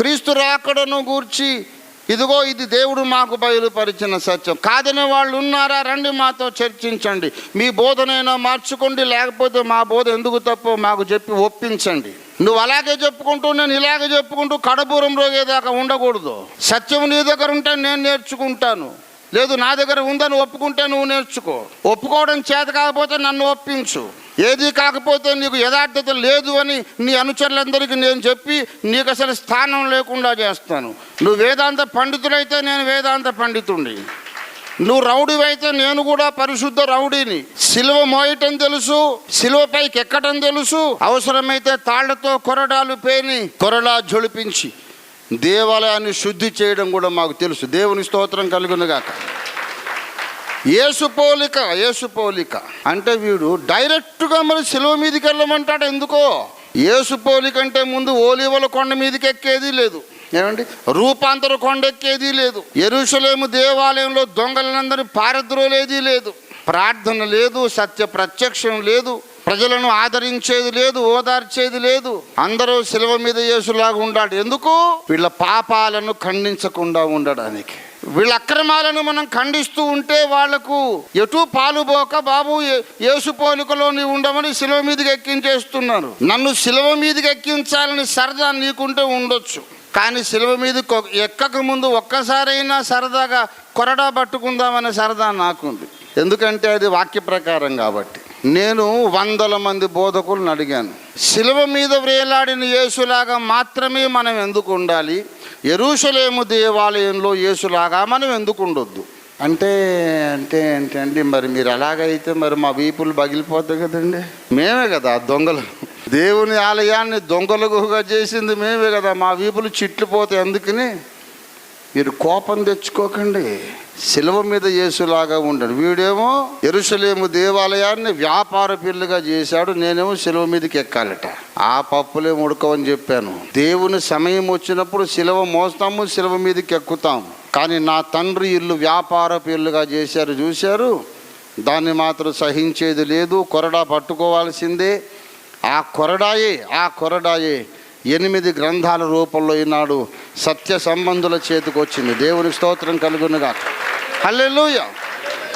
క్రీస్తు రాకడను గూర్చి ఇదిగో ఇది దేవుడు మాకు బయలుపరిచిన సత్యం. కాదనే వాళ్ళు ఉన్నారా? రండి మాతో చర్చించండి. మీ బోధనైనా మార్చుకోండి లేకపోతే మా బోధ ఎందుకు తప్పో మాకు చెప్పి ఒప్పించండి. నువ్వు అలాగే చెప్పుకుంటూ నేను ఇలాగే చెప్పుకుంటూ కడపూరం రోగేదాకా ఉండకూడదు. సత్యం నీ దగ్గర ఉంటే నేను నేర్చుకుంటాను. లేదు నా దగ్గర ఉందని ఒప్పుకుంటే నువ్వు నేర్చుకో. ఒప్పుకోవడం చేత కాకపోతే నన్ను ఒప్పించు. ఏది కాకపోతే నీకు యథార్థత లేదు అని నీ అనుచరులందరికీ నేను చెప్పి నీకు అసలు స్థానం లేకుండా చేస్తాను. నువ్వు వేదాంత పండితుడైతే నేను వేదాంత పండితుడిని నువ్వు రౌడీవైతే నేను కూడా పరిశుద్ధ రౌడీని. సిలువ మోయటం తెలుసు సిలువ పైకి ఎక్కటం తెలుసు అవసరమైతే తాళ్ళతో కొరడాలు పేని కొరడా జొలిపించి దేవాలయాన్ని శుద్ధి చేయడం కూడా మాకు తెలుసు. దేవుని స్తోత్రం కలుగునుగాక. యేసు పోలిక యేసు పోలిక. అంటే వీడు డైరెక్ట్గా మరి సెలవు మీదకి వెళ్ళమంటాడు ఎందుకో? యేసు పోలిక అంటే ముందు ఓలివల కొండ మీదకి ఎక్కేది లేదు. ఏమండి? రూపాంతర కొండ ఎక్కేది లేదు. ఎరుషలేము దేవాలయంలో దొంగలందరినీ పారద్రోలేది లేదు. ప్రార్థన లేదు సత్య ప్రత్యక్షం లేదు ప్రజలను ఆదరించేది లేదు ఓదార్చేది లేదు. అందరూ శిలువ మీద యేసులాగా ఉండాడు ఎందుకు? వీళ్ళ పాపాలను ఖండించకుండా ఉండడానికి. వీళ్ళ అక్రమాలను మనం ఖండిస్తూ ఉంటే వాళ్ళకు ఎటు పాలుబోక బాబు ఏ- యేసు పోలికలో నీవు ఉండమని శిలువ మీదకి ఎక్కించేస్తున్నారు. నన్ను శిలువ మీదకి ఎక్కించాలని సరదా నీకుంటే ఉండొచ్చు. కానీ శిలువ మీద ఎక్కక ముందు ఒక్కసారైనా సరదాగా కొరడా పట్టుకుందామనే సరదా నాకుంది. ఎందుకంటే అది వాక్య ప్రకారం కాబట్టి. నేను వందల మంది బోధకులను అడిగాను. శిలువ మీద వ్రేలాడిన యేసులాగా మాత్రమే మనం ఎందుకు ఉండాలి? ఎరుషలేము దేవాలయంలో యేసులాగా మనం ఎందుకు ఉండొద్దు అంటే అంటే అండి మరి మీరు ఎలాగైతే మరి మా వీపులు పగిలిపోతాయి కదండి. మేమే కదా దొంగలు. దేవుని ఆలయాన్ని దొంగలుగా చేసింది మేమే కదా మా వీపులు చిట్లిపోతాయి అందుకని మీరు కోపం తెచ్చుకోకండి. శిలవ మీద యేసులాగా ఉండడు. వీడేమో ఎరుసలేము దేవాలయాన్ని వ్యాపార పిల్లుగా చేశాడు నేనేమో శిలవ మీదకి ఎక్కాలట. ఆ పప్పులే ఉడకవని చెప్పాను. దేవుని సమయం వచ్చినప్పుడు శిలవ మోస్తాము శిలవ మీదకి ఎక్కుతాం కానీ నా తండ్రి ఇల్లు వ్యాపార పిల్లుగా చేశారు చూశారు? దాన్ని మాత్రం సహించేది లేదు కొరడా పట్టుకోవాల్సిందే. ఆ కొరడాయే ఆ కొరడాయే ఎనిమిది గ్రంథాల రూపంలో ఈనాడు సత్య సంబంధుల చేతికి వచ్చింది దేవుని స్తోత్రం కలుగునుగా హల్లెలూయా.